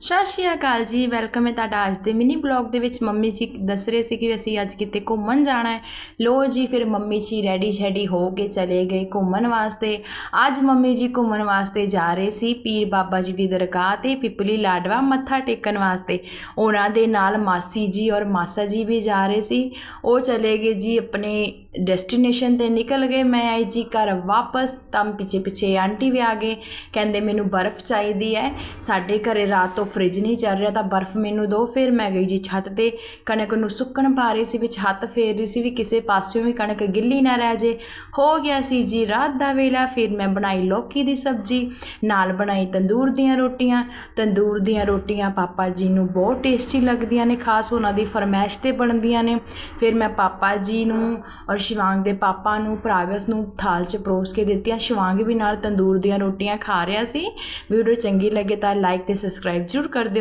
ਸਤਿ ਸ਼੍ਰੀ ਅਕਾਲ ਜੀ, ਵੈਲਕਮ ਹੈ ਤੁਹਾਡਾ ਅੱਜ ਦੇ ਮਿਨੀ ਬਲੌਗ ਦੇ ਵਿੱਚ। ਮੰਮੀ ਜੀ ਦੱਸ ਰਹੇ ਸੀ ਕਿ ਅਸੀਂ ਅੱਜ ਕਿਤੇ ਘੁੰਮਣ ਜਾਣਾ ਹੈ। ਲੋ ਜੀ, ਫਿਰ ਮੰਮੀ ਜੀ ਰੈਡੀ ਸ਼ੈਡੀ ਹੋ ਕੇ ਚਲੇ ਗਏ ਘੁੰਮਣ ਵਾਸਤੇ। ਅੱਜ ਮੰਮੀ ਜੀ ਘੁੰਮਣ ਵਾਸਤੇ ਜਾ ਰਹੇ ਸੀ ਪੀਰ ਬਾਬਾ ਜੀ ਦੀ ਦਰਗਾਹ ਤੇ, ਪਿਪਲੀ ਲਾਡਵਾ ਮੱਥਾ ਟੇਕਣ ਵਾਸਤੇ। ਉਹਨਾਂ ਦੇ ਨਾਲ ਮਾਸੀ ਜੀ ਔਰ ਮਾਸਾ ਜੀ ਵੀ ਜਾ ਰਹੇ ਸੀ। ਉਹ ਚਲੇ ਗਏ ਜੀ ਆਪਣੇ ਡੈਸਟੀਨੇਸ਼ਨ ਤੇ ਨਿਕਲ ਗਏ। ਮੈਂ ਆਈ ਜੀ ਘਰ ਵਾਪਸ, ਤਾਂ ਪਿੱਛੇ ਪਿੱਛੇ ਆਂਟੀ ਵੀ ਆ ਗਏ। ਕਹਿੰਦੇ ਮੈਨੂੰ ਬਰਫ਼ ਚਾਹੀਦੀ ਹੈ। ਸਾਡੇ ਘਰੇ ਰਾਤ ਤੋਂ ਫ੍ਰਿਜ ਨਹੀਂ ਚੱਲ ਰਿਹਾ, ਤਾਂ ਬਰਫ਼ ਮੈਨੂੰ ਦਿਓ ਫਿਰ ਮੈਂ ਗਈ ਜੀ ਛੱਤ ਤੇ। ਕਣਕ ਨੂੰ ਸੁੱਕਣ ਪਾ ਰਹੀ ਸੀ, ਵਿੱਚ ਹੱਥ ਫੇਰ ਰਹੀ ਸੀ ਵੀ ਕਿਸੇ ਪਾਸਿਓਂ ਵੀ ਕਣਕ ਗਿੱਲੀ ਨਾ ਰਹਿ ਜੇ। ਹੋ ਗਿਆ ਸੀ ਜੀ ਰਾਤ ਦਾ ਵੇਲਾ, ਫਿਰ ਮੈਂ ਬਣਾਈ ਲੌਕੀ ਦੀ ਸਬਜ਼ੀ, ਨਾਲ ਬਣਾਈ ਤੰਦੂਰ ਦੀਆਂ ਰੋਟੀਆਂ। ਤੰਦੂਰ ਦੀਆਂ ਰੋਟੀਆਂ ਪਾਪਾ ਜੀ ਨੂੰ ਬਹੁਤ ਟੇਸਟੀ ਲੱਗਦੀਆਂ ਨੇ, ਖਾਸ ਉਹਨਾਂ ਦੀ ਫਰਮਾਇਸ਼ ਤੇ ਬਣਦੀਆਂ ਨੇ। ਫਿਰ ਮੈਂ ਪਾਪਾ ਜੀ ਨੂੰ ਔਰ ਸ਼ਿਵਾਂਗ ਦੇ ਪਾਪਾ ਨੂੰ, ਪ੍ਰਾਗਸ ਨੂੰ ਥਾਲ 'ਚ ਪਰੋਸ ਕੇ ਦਿੱਤੀਆਂ। ਸ਼ਿਵਾਂਗ ਵੀ ਨਾਲ ਤੰਦੂਰ ਦੀਆਂ ਰੋਟੀਆਂ ਖਾ ਰਿਹਾ ਸੀ। ਵੀਡੀਓ ਚੰਗੀ ਲੱਗੇ ਤਾਂ ਲਾਈਕ ਤੇ ਸਬਸਕ੍ਰਾਈਬ ਜ਼ਰੂਰ ਕਰ ਦਿਓ।